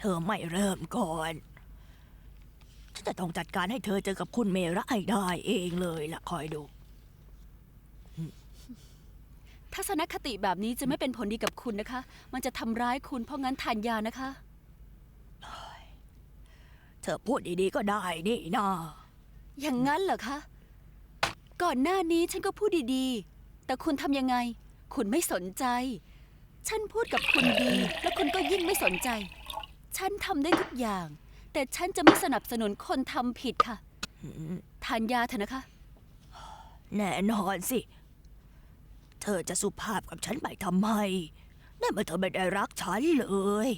เธอไม่เริ่มก่อน ฉันจะต้องจัดการให้เธอเจอกับคุณเมระให้ได้เองเลยล่ะคอยดู ทัศนคติแบบนี้จะไม่เป็นผลดีกับคุณนะคะ มันจะทำร้ายคุณเพราะงั้นทานยานะคะ เธอพูดดีๆก็ได้นี่นาอย่างนั้นเหรอคะ ก่อนหน้านี้ฉันก็พูดดีๆ แต่คุณทำยังไง คุณไม่สนใจ ฉันพูดกับคุณดี แล้วคุณก็ยิ่งไม่สนใจ ฉันทำได้ทุกอย่าง แต่ฉันจะไม่สนับสนุนคนทำผิดค่ะ ทานยาเถอะนะคะ แน่นอนสิ เธอจะสุภาพกับฉันไปทำไมนั่นมันเธอไม่ได้รักฉันเลย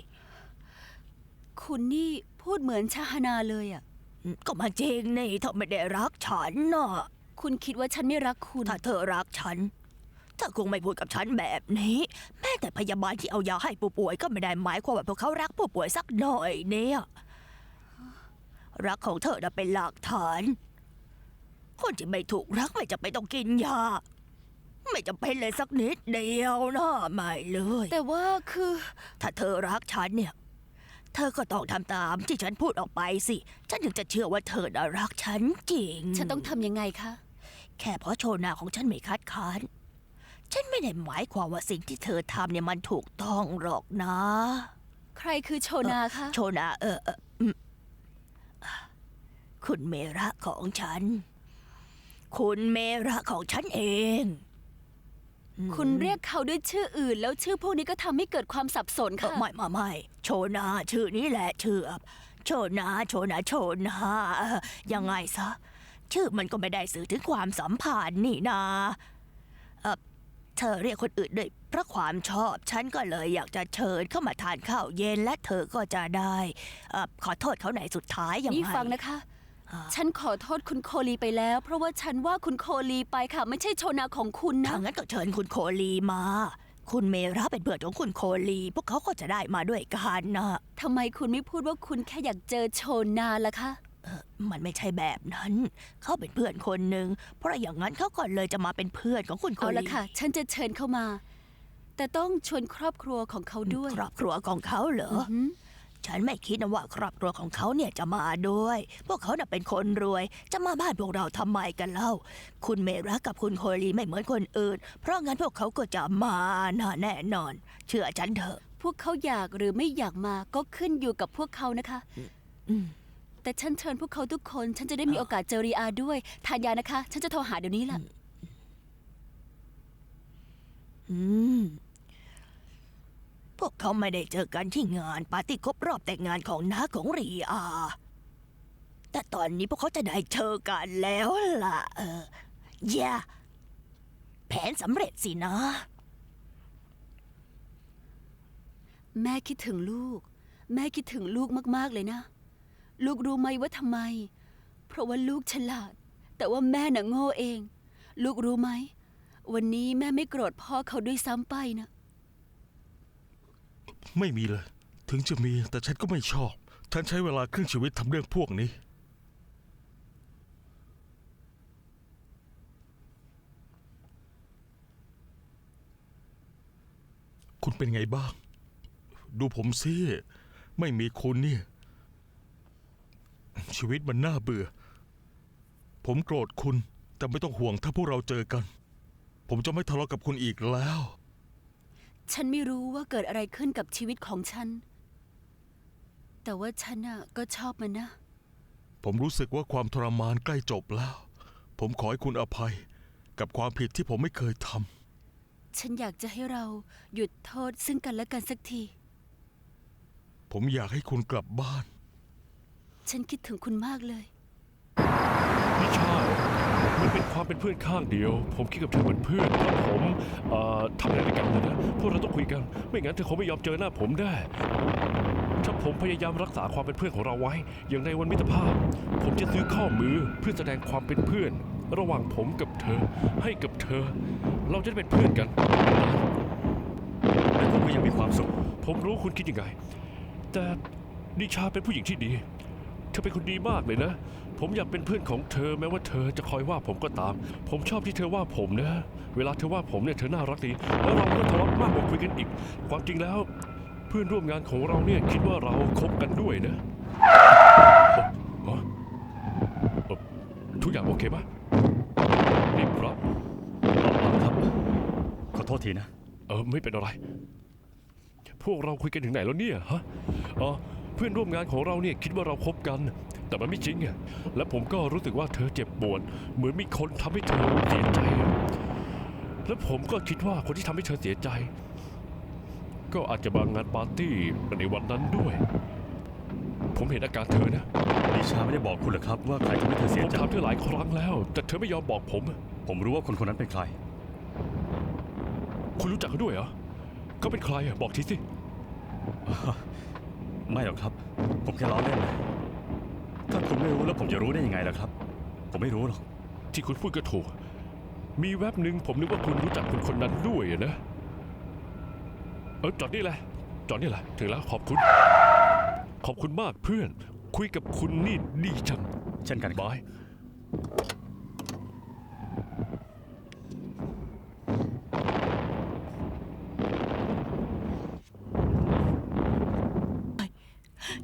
คุณนี่พูดเหมือนชาฮานาเลยอะ ก็มาจริงนี่เธอไม่ได้รักฉันน่ะ คุณคิดว่าฉันไม่รักคุณ ถ้าเธอรักฉัน เธอคงไม่พูดกับฉันแบบนี้ แม้แต่พยาบาลที่เอายาให้ผู้ป่วยก็ไม่ได้หมายความว่าพวกเขารักผู้ป่วยสักหน่อยเนี่ย รักของเธอน่ะเป็นหลักฐาน คนที่ไม่ถูกรักไม่จะไปนต้องกินยา ไม่จำเป็นเลยสักนิดเดียวนะไม่เลย แต่ว่าคือ ถ้าเธอรักฉันเนี่ย เธอก็ต้องทำตามที่ฉันพูดออกไปสิ ฉันถึงจะเชื่อว่าเธอน่ะรักฉันจริง ฉันต้องทำยังไงคะ แค่เพราะโชนาของฉันไม่คัดค้าน ฉันไม่ได้หมายความว่าสิ่งที่เธอทำเนี่ยมันถูกต้องหรอกนะ ใครคือโชนาคะโชนาเออเอออืมคุณเมระของฉัน คุณเมระของฉันเองอืมคุณเรียกเขาด้วยชื่ออื่น แล้วชื่อพวกนี้ก็ทำให้เกิดความสับสนเออค่ะไม่ไม่ไม่โชนาชื่อนี้แหละชื่อโชนาโชนาโชนาเออยังไงซะ ชื่อมันก็ไม่ได้สื่อถึงความสัมพันธ์นี่นาเออเธอเรียกคนอื่นด้วยเพราะความชอบ ฉันก็เลยอยากจะเชิญเข้ามาทานข้าวเย็นและเธอก็จะได้เออขอโทษเขาในสุดท้ายยังนี่ไง ฟังนะคะ อ่า ฉันขอโทษคุณโคลีไปแล้ว เพราะว่าฉันว่าคุณโคลีไปค่ะ ไม่ใช่โชนาของคุณนะ ถ้างั้นก็เชิญคุณโคลีมา คุณเมราเป็นเพื่อนของคุณโคลี พวกเขาก็จะได้มาด้วยกันนะ ทำไมคุณไม่พูดว่าคุณแค่อยากเจอโชนาล่ะคะ มันไม่ใช่แบบนั้น เขาเป็นเพื่อนคนหนึ่ง เพราะอย่างนั้นเขาก็เลยจะมาเป็นเพื่อนของคุณโคเอาลีละค่ะ ฉันจะเชิญเข้ามา แต่ต้องชวนครอบครัวของเขาด้วยครอบครัวของเขาเหรออือหือฉันไม่คิดนะว่าครอบครัวของเขาเนี่ยจะมาด้วย พวกเขาน่ะเป็นคนรวย จะมาบ้านพวกเราทำไมกันเล่า คุณเมรักกับคุณโคลีไม่เหมือนคนอื่น เพราะงั้นพวกเขาก็จะมานะแน่นอน เชื่อฉันเถอะ พวกเขาอยากหรือไม่อยากมาก็ขึ้นอยู่กับพวกเขานะคะ อืม แต่ฉันเชิญพวกเขาทุกคน ฉันจะได้มีโอกาสเจอรีอาด้วย ทานยานะคะ ฉันจะโทรหาเดี๋ยวนี้ล่ะ อืม พวกเขาไม่ได้เจอกันที่งานปาร์ตี้ครบรอบแต่งงานของน้าของรีอา แต่ตอนนี้พวกเขาจะได้เจอกันแล้วล่ะ เอออย่าแผนสำเร็จสินะ แม่คิดถึงลูก แม่คิดถึงลูกมาก ๆ เลยนะ ลูกรู้ไหมว่าทำไม เพราะว่าลูกฉลาด แต่ว่าแม่น่ะโง่เอง ลูกรู้ไหม วันนี้แม่ไม่โกรธพ่อเขาด้วยซ้ำไปนะ ไม่มีเลย ถึงจะมีแต่ฉันก็ไม่ชอบ ฉันใช้เวลาครึ่งชีวิตทำเรื่องพวกนี้ คุณเป็นไงบ้าง ดูผมสิ ไม่มีคุณเนี่ย ชีวิตมันน่าเบื่อ ผมโกรธคุณ แต่ไม่ต้องห่วงถ้าพวกเราเจอกัน ผมจะไม่ทะเลาะกับคุณอีกแล้ว ฉันไม่รู้ว่าเกิดอะไรขึ้นกับชีวิตของฉัน แต่ว่าฉันน่ะก็ชอบมันนะ ผมรู้สึกว่าความทรมานใกล้จบแล้ว ผมขอให้คุณอภัย กับความผิดที่ผมไม่เคยทฉันอยากจะให้เราหยุดโทษซึ่งกันและกันสักทีำผมอยากให้คุณกลับบ้าน ฉันคิดถึงคุณมากเลย ไม่ใช่ มันเป็นความเป็นเพื่อนข้างเดียว ผมคิดกับเธอเหมือนเพื่อนถ้าผมเอ่อทำอะไรด้วยกันนะนะพวกเราต้องคุยกัน ไม่งั้นเธอคงไม่ยอมเจอหน้าผมได้ ถ้าผมพยายามรักษาความเป็นเพื่อนของเราไว้ อย่างในวันมิตรภาพ ผมจะซื้อข้อมือเพื่อแสดงความเป็นเพื่อน ระหว่างผมกับเธอ ให้กับเธอ เราจะได้เป็นเพื่อนกันและคุณก็ยังมีความสุข ผมรู้คุณคิดยังไง แต่นิชาเป็นผู้หญิงที่ดี เธอเป็นคนดีมากเลยนะ ผมอยากเป็นเพื่อนของเธอแม้ว่าเธอจะคอยว่าผมก็ตาม ผมชอบที่เธอว่าผมนะ เวลาเธอว่าผมเนี่ยเธอน่ารักดี แล้วเราก็ทะเลาะมากกว่าคุยกันอีก ความจริงแล้วพื่อนร่วมงานของเราเนี่ยคิดว่าเราคบกันด้วยนะเอ่อเอ่อทุกอย่างโอเคปะนี่ครับครับขอโทษทีนะ เออไม่เป็นอะไร พวกเราคุยกันถึงไหนแล้วเนี่ยฮะ อ๋อ เพื่อนร่วมงานของเราเนี่ยคิดว่าเราคบกัน แต่มันไม่จริงอะและผมก็รู้สึกว่าเธอเจ็บปวด เหมือนมีคนทำให้เธอเสียใจอะและผมก็คิดว่าคนที่ทำให้เธอเสียใจ ก็อาจจะมางานปาร์ตี้ในวันนั้นด้วย ผมเห็นอาการเธอนะดิชาไม่ได้บอกคุณเหรอครับว่าใครทำให้เธอเสีผยมใจถามเธอหลายครั้งแล้ว แต่เธอไม่ยอมบอกผม ผมรู้ว่าคนคนนั้นเป็นใคร คุณรู้จักเขาด้วยเหรอเขาเป็นใครอะบอกทีสิ ไม่หรอกครับ ผมแค่ล้อเล่นนะถ้าคุณไม่รู้แล้วผมจะรู้ได้ยังไงล่ะครับ ผมไม่รู้หรอก ที่คุณพูดก็ถูก มีแวบหนึ่งผมนึกว่าคุณรู้จักคนคนนั้นด้วยอะนะ เออจอดนี่แหละ จอดนี่แหละ ถึงแล้วขอบคุณ ขอบคุณมากเพื่อน คุยกับคุณนี่ดีจัง เช่นกันครับ บาย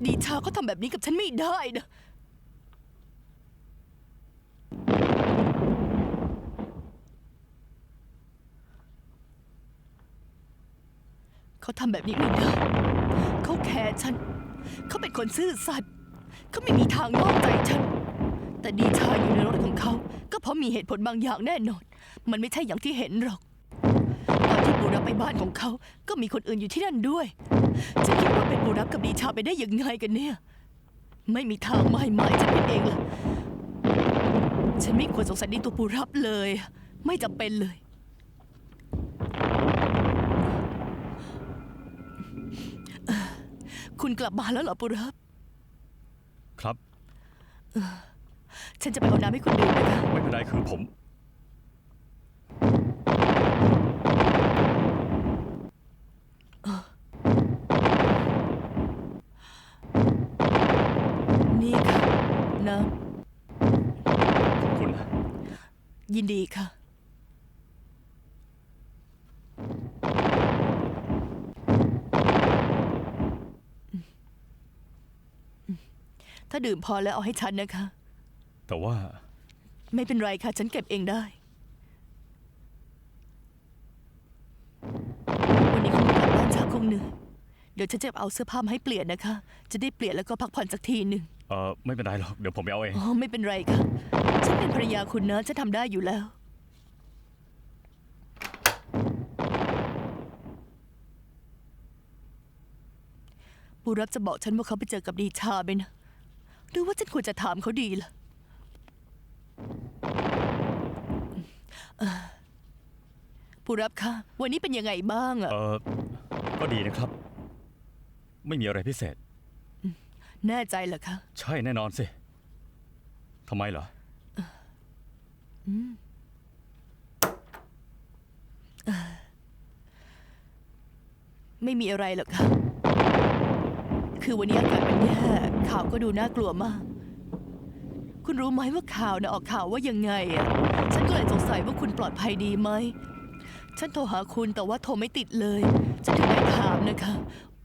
ดีชา เขาทำแบบนี้กับฉันไม่ได้นะ เขาทำแบบนี้ไม่ได้ เขาแคร์ฉัน เขาเป็นคนซื่อสัตย์ เขาไม่มีทางนอกใจฉัน แต่ดีชาอยู่ในรถของเขา ก็เพราะมีเหตุผลบางอย่างแน่นอน มันไม่ใช่อย่างที่เห็นหรอก ตอนที่ปูรับไปบ้านของเขา ก็มีคนอื่นอยู่ที่นั่นด้วย จะคิดว่าเป็นปูรับกับดีชาไปได้ยังไงกันเนี่ย ไม่มีทางไม่ไม่ฉันผิดเองล่ะฉันไม่ควรสงสัยในตัวปูรับเลย ไม่จำเป็นเลย คุณกลับมาแล้วเหรอปูรับ ครับ ฉันจะไปเอาน้ำให้คุณดื่มนะคะ ไม่เป็นไรคือผม นี่ค่ะน้ ขอบคุณนะำ ยินดีค่ะ ถ้าดื่มพอแล้วเอาให้ฉันนะคะ แต่ว่าไม่เป็นไรค่ะ ฉันเก็บเองได้ วันนี้คงกลับบ้านช้าคงเหนื่อยเดี๋ยวฉันจะเอาเสื้อผ้ามาให้เปลี่ยนนะคะ จะได้เปลี่ยนแล้วก็พักผ่อนสักทีหนึ่ง เออไม่เป็นไรหรอก เดี๋ยวผมไปเอาเอง อ๋อ ไม่เป็นไรค่ะฉัน เป็นภรรยาคุณนะฉันทำได้อยู่แล้ว ปูรับจะบอกฉันว่าเขาไปเจอกับดีชาไหมนะ หรือว่าฉันควรจะถามเขาดีล่ะเอ่อปูรับค่ะวันนี้เป็นยังไงบ้างอะเออก็ดีนะครับ ไม่มีอะไรพิเศษ แน่ใจเหรอคะ ใช่แน่นอนสิทำไมเหรอ ไม่มีอะไรหรอกค่ะ คือวันนี้อากาศมันแย่ข่าวก็ดูน่ากลัวมาก คุณรู้ไหมว่าข่าวนะออกข่าวว่ายังไงอะ ฉันก็เลยสงสัยว่าคุณปลอดภัยดีไหม ฉันโทรหาคุณแต่ว่าโทรไม่ติดเลย ฉันถึงได้ถามนะคะ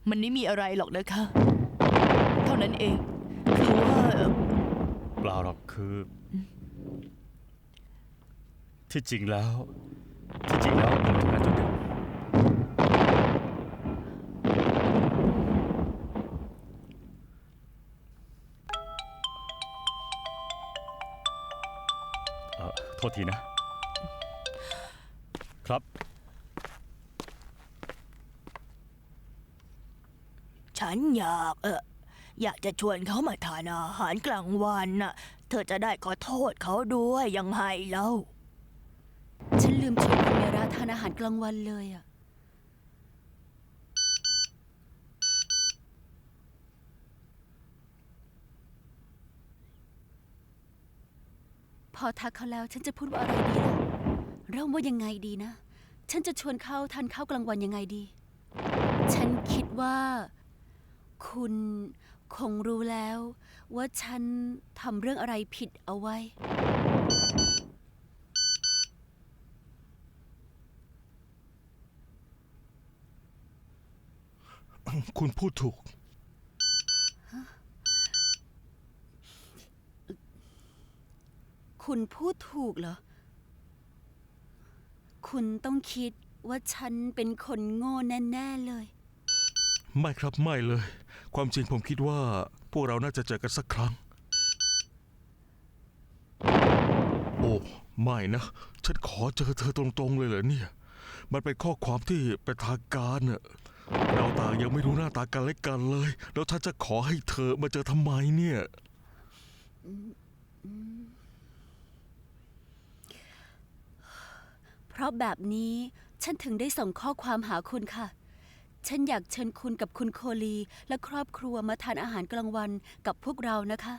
มันไม่มีอะไรหรอกนะคะ เท่านั้นเอง คือว่าเอ่อเปล่าหรอกคือ ที่จริงแล้ว ที่จริงแล้วผมทำงานจนดึกเอ่อโทษทีนะ ครับ ฉันอยากเอออยากจะชวนเขามาทานอาหารกลางวันน่ะ เธอจะได้ขอโทษเขาด้วยยังไงเล่า นลืมชวนคุณเมราทานอาหารกลางวันเลยอะพอทักเขาแล้วฉันจะพูดว่าอะไรดีล่ะเริ่มว่ายังไงดีนะ ฉันจะชวนเขาทานข้าวกลางวันยังไงดี ฉันคิดว่า คุณคงรู้แล้ว ว่าฉันทำเรื่องอะไรผิดเอาไว้ คุณพูดถูก คุณพูดถูกเหรอ คุณต้องคิดว่าฉันเป็นคนโง่แน่ๆเลย ไม่ครับไม่เลย ความจริงผมคิดว่า พวกเราน่าจะเจอกันสักครั้ง โอ้ไม่นะ ฉันขอเจอเธอตรงๆเลยเหรอเนี่ย มันเป็นข้อความที่เป็นทางการเน่ะ เราต่างยังไม่รู้หน้าตากันและกันเลย แล้วฉันจะขอให้เธอมาเจอทำไมเนี่ย เพราะแบบนี้ฉันถึงได้ส่งข้อความหาคุณค่ะ ฉันอยากเชิญคุณกับคุณโคลีและครอบครัวมาทานอาหารกลางวันกับพวกเรานะคะ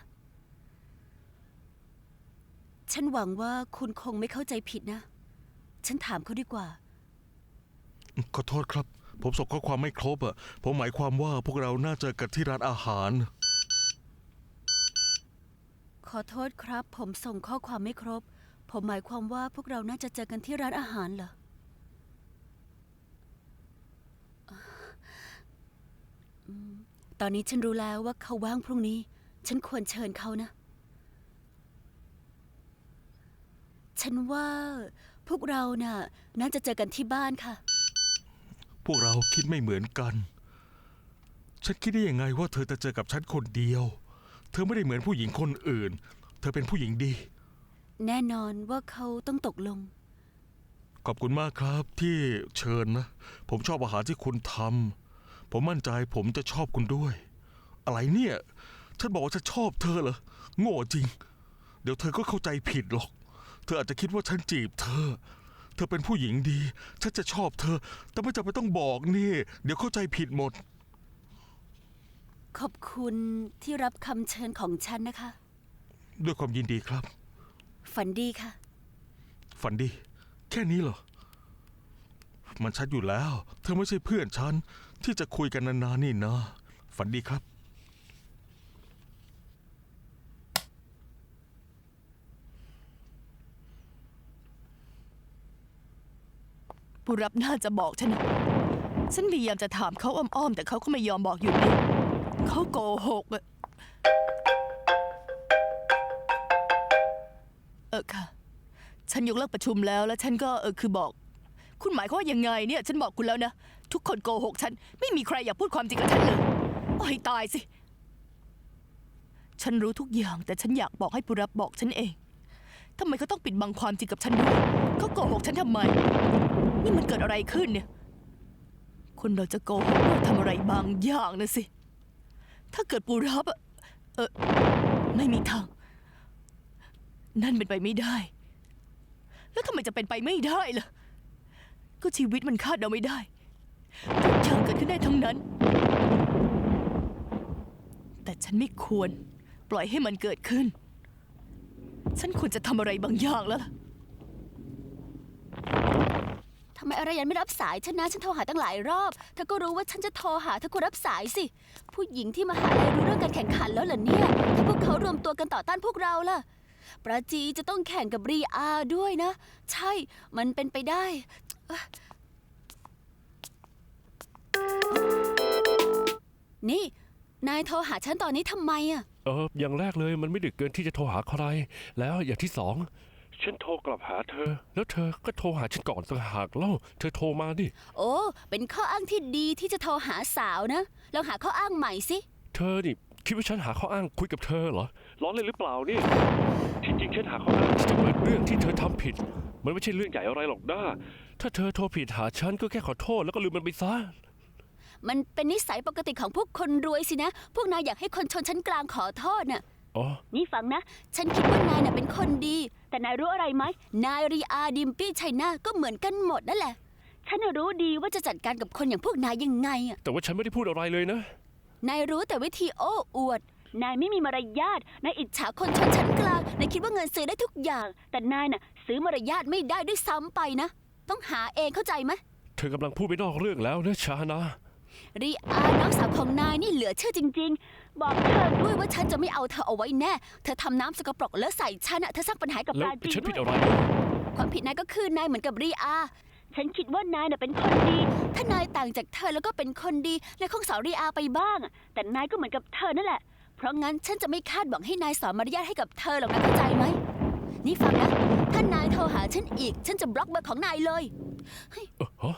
ฉันหวังว่าคุณคงไม่เข้าใจผิดนะ ฉันถามเขาดีกว่า ขอโทษครับ ผมส่งข้อความไม่ครบอะ ผมหมายความว่าพวกเราน่าเจอกันที่ร้านอาหาร ขอโทษครับ ผมส่งข้อความไม่ครบ ผมหมายความว่าพวกเราน่าจะเจอกันที่ร้านอาหารเหรอ ตอนนี้ฉันรู้แล้วว่าเขาว่างพรุ่งนี้ ฉันควรเชิญเขานะ ฉันว่าพวกเราน่ะ น่าจะเจอกันที่บ้านค่ะ พวกเราคิดไม่เหมือนกัน ฉันคิดได้ยังไงว่าเธอจะเจอกับฉันคนเดียว เธอไม่ได้เหมือนผู้หญิงคนอื่น เธอเป็นผู้หญิงดี แน่นอนว่าเขาต้องตกลง ขอบคุณมากครับที่เชิญนะ ผมชอบอาหารที่คุณทำผมมั่นใจผมจะชอบคุณด้วย อะไรเนี่ย ฉันบอกว่าฉันชอบเธอเหรอโง่จริง เดี๋ยวเธอก็เข้าใจผิดหรอก เธออาจจะคิดว่าฉันจีบเธอ เธอเป็นผู้หญิงดี ฉันจะชอบเธอ แต่ไม่จำเป็นต้องบอกนี่ เดี๋ยวเข้าใจผิดหมด ขอบคุณที่รับคำเชิญของฉันนะคะ ด้วยความยินดีครับ ฝันดีค่ะ ฝันดี แค่นี้เหรอ มันชัดอยู่แล้ว เธอไม่ใช่เพื่อนฉันที่จะคุยกันนานๆนี่นะ ฝันดีครับ ผู้รับน่าจะบอกฉันนะฉันพยายามจะถามเขาอ้อมๆ แต่เขาก็ไม่ยอมบอกอยู่ดีเขาโกหกอะเออค่ะ ฉันยกเลิกประชุมแล้วแล้วฉันก็เออคือบอก คุณหมายความว่ายังไงเนี่ย ฉันบอกคุณแล้วนะ ทุกคนโกหกฉัน ไม่มีใครอยากพูดความจริงกับฉันเลยโอ้ยตายสิ ฉันรู้ทุกอย่าง แต่ฉันอยากบอกให้ผู้รับบอกฉันเองทำไมเขาต้องปิดบังความจริงกับฉันด้วยเขาโกหกฉันทำไม นี่มันเกิดอะไรขึ้นเนี่ย คนเราจะโกหกเราทำอะไรบางอย่างนะสิ ถ้าเกิดปูรับอะเออไม่มีทาง นั่นเป็นไปไม่ได้ แล้วทำไมจะเป็นไปไม่ได้ล่ะ ก็ชีวิตมันคาดเดาไม่ได้ทุกอย่างเกิดขึ้นได้ทั้งนั้น แต่ฉันไม่ควร ปล่อยให้มันเกิดขึ้น ฉันควรจะทำอะไรบางอย่างแล้วล่ะ ทำไมอะไรยันไม่รับสายฉันนะฉันโทรหาตั้งหลายรอบเธอก็รู้ว่าฉันจะโทรหาเธอก็รับสายสิ ผู้หญิงที่มาหาลัยรู้เรื่องการแข่งขันแล้วเหรอเนี่ยถ้าพวกเขารวมตัวกันต่อต้านพวกเราล่ะปราจีจะต้องแข่งกับรีอาด้วยนะ ใช่มันเป็นไปได้เอ้อนี่ นายโทรหาฉันตอนนี้ทำไมอะ เอออย่างแรกเลยมันไม่ดึกเกินที่จะโทรหาใคร แล้วอย่างที่สอง ฉันโทรกลับหาเธอ แล้วเธอก็โทรหาฉันก่อนต่างหากเล่า เธอโทรมาดิ โอ้ เป็นข้ออ้างที่ดีที่จะโทรหาสาวนะ ลองหาข้ออ้างใหม่สิ เธอนี่คิดว่าฉันหาข้ออ้างคุยกับเธอเหรอล้อเล่นหรือเปล่านี่ที่จริงฉันหาข้ออ้างที่จะเปิดเรื่องที่เธอทำผิด มันไม่ใช่เรื่องใหญ่อะไรหรอกนะถ้าเธอโทรผิดหาฉันก็แค่ขอโทษแล้วก็ลืมมันไปซะ มันเป็นนิสัยปกติของพวกคนรวยสินะ พวกนายอยากให้คนชนชั้นกลางขอโทษน่ะ อ๋อ นี่ฟังนะ ฉันคิดว่านายน่ะเป็นคนดี แต่นายรู้อะไรไหม นายรีอาดิมปี้ชัยนาก็เหมือนกันหมดนั่นแหละ ฉันน่ะรู้ดีว่าจะจัดการกับคนอย่างพวกนายยังไงอะแต่ว่าฉันไม่ได้พูดอะไรเลยนะ นายรู้แต่วิธีโอ้อวด นายไม่มีมารยาท นายอิจฉาคนชนชั้นกลาง นายคิดว่าเงินซื้อได้ทุกอย่าง แต่นายน่ะซื้อมารยาทไม่ได้ด้วยซ้ำไปนะ ต้องหาเองเข้าใจไหม เธอกำลังพูดไปนอกเรื่องแล้วนะชานะรีอาน้องสาวของนายนี่เหลือเชื่อจริงๆ บอกเธอด้วยว่าฉันจะไม่เอาเธอเอาไว้แน่ เธอทำน้ำสกปรกแล้วใส่ฉันอะเธอสร้างปัญหากับปแล้วลาจีฉันผิดด้อะวยไรความผิดนายก็คือนายเหมือนกับรีอา ฉันคิดว่านายน่ะเป็นคนดี ถ้านายต่างจากเธอแล้วก็เป็นคนดีและคงสอนรีอาไปบ้างแต่นายก็เหมือนกับเธอนั่นแหละ เพราะงั้นฉันจะไม่คาดหวังให้นายสอนมารยาทให้กับเธอหรอกนะเข้าใจไหม นี่ฟังนะ ถ้านายโทรหาฉันอีก ฉันจะบล็อกเบอร์ของนายเลย เอ่อฮะ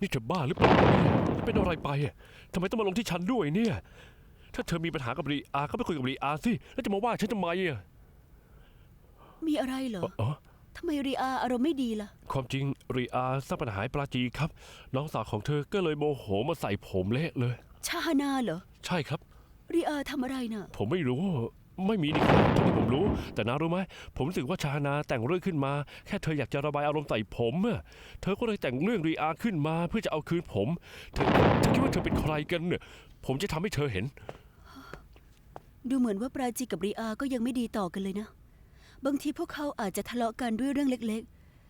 นี่เธอบ้าหรือเปล่าเนี่ยเป็นอะไรไปอะทำไมต้องมาลงที่ฉันด้วยเนี่ย ถ้าเธอมีปัญหากับรีอาก็ไปคุยกับรีอาสิแล้วจะมาว่าฉันทำไมอะมีอะไรเหรอเอ่อเอ่อทำไมรีอาอารมณ์ไม่ดีล่ะ ความจริงรีอาสร้างปัญหาให้ปราจีครับ น้องสาวของเธอก็เลยโมโหมาใส่ผมเละเลย ชาฮานาเหรอ ใช่ครับรีอาทำอะไรน่ะ ผมไม่รู้ไม่มีนี่ครับเท่าที่ผมรู้ แต่นารู้ไหมผมรู้สึกว่าชานาแต่งเรื่องขึ้นมา แค่เธออยากจะระบายอารมณ์ใส่ผมอะเธอก็เลยแต่งเรื่องรีอาขึ้นมา เพื่อจะเอาคืนผมเธอเธอคิดว่าเธอเป็นใครกันเนี่ยผมจะทำให้เธอเห็น ดูเหมือนว่าปราจีกับรีอาก็ยังไม่ดีต่อกันเลยนะ บางทีพวกเขาอาจจะทะเลาะกันด้วยเรื่องเล็ก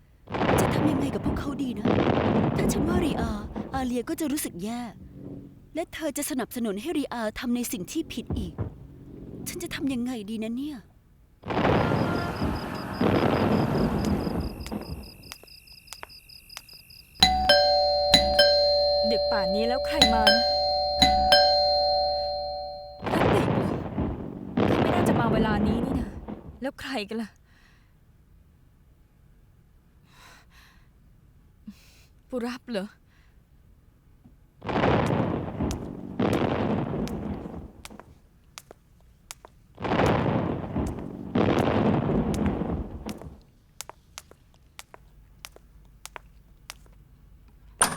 ๆ จะทำยังไงกับพวกเขาดีนะ ถ้าฉันว่ารีอา อาเลียก็จะรู้สึกแย่ และเธอจะสนับสนุนให้รีอาทำในสิ่งที่ผิดอีก ฉันจะทำยังไงดีนะเนี่ยดึกป่านนี้แล้วใครมานะ แล้วใครกันล่ะ ปุรับเหรอ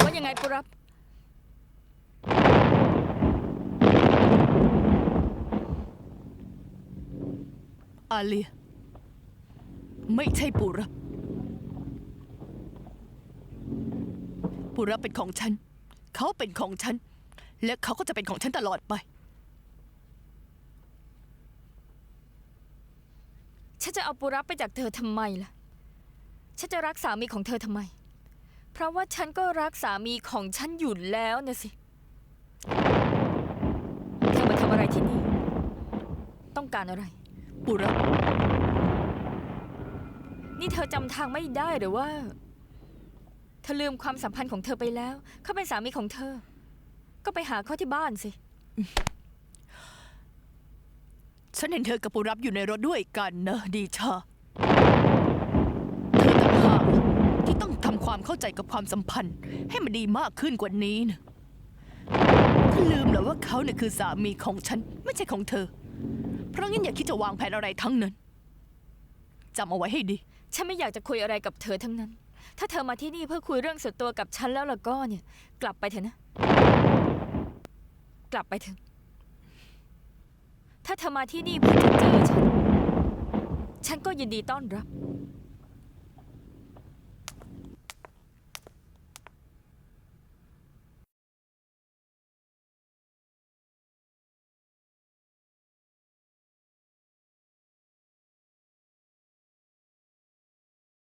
ว่ายังไงปุรับ อาเลีย ไม่ใช่ปุรับปุรับเป็นของฉัน เขาเป็นของฉัน และเขาก็จะเป็นของฉันตลอดไป ฉันจะเอาปุรับไปจากเธอทำไมล่ะ ฉันจะรักสามีของเธอทำไม เพราะว่าฉันก็รักสามีของฉันอยู่แล้วนะสิ เธอมาทำอะไรที่นี่ ต้องการอะไร ปุรับนี่เธอจำทางไม่ได้หรือว่า เธอลืมความสัมพันธ์ของเธอไปแล้ว เขาเป็นสามีของเธอ ก็ไปหาเขาที่บ้านสิ ฉันเห็นเธอกับปุรับอยู่ในรถด้วยกันนะดีชาเธอต่างหากที่ต้องทำความเข้าใจกับความสัมพันธ์ ให้มันดีมากขึ้นกว่านี้นะเธอลืมแล้วว่าเขาเนี่ยคือสามีของฉัน ไม่ใช่ของเธอ เพราะงั้นอย่าคิดจะวางแผนอะไรทั้งนั้นจำเอาไว้ให้ดี ฉันไม่อยากจะคุยอะไรกับเธอทั้งนั้น ถ้าเธอมาที่นี่เพื่อคุยเรื่องส่วนตัวกับฉันแล้วล่ะก็เนี่ย กลับไปเถอะนะ กลับไปเถอะ ถ้าเธอมาที่นี่เพื่อจะเจอฉัน ฉันก็ยินดีต้อนรับ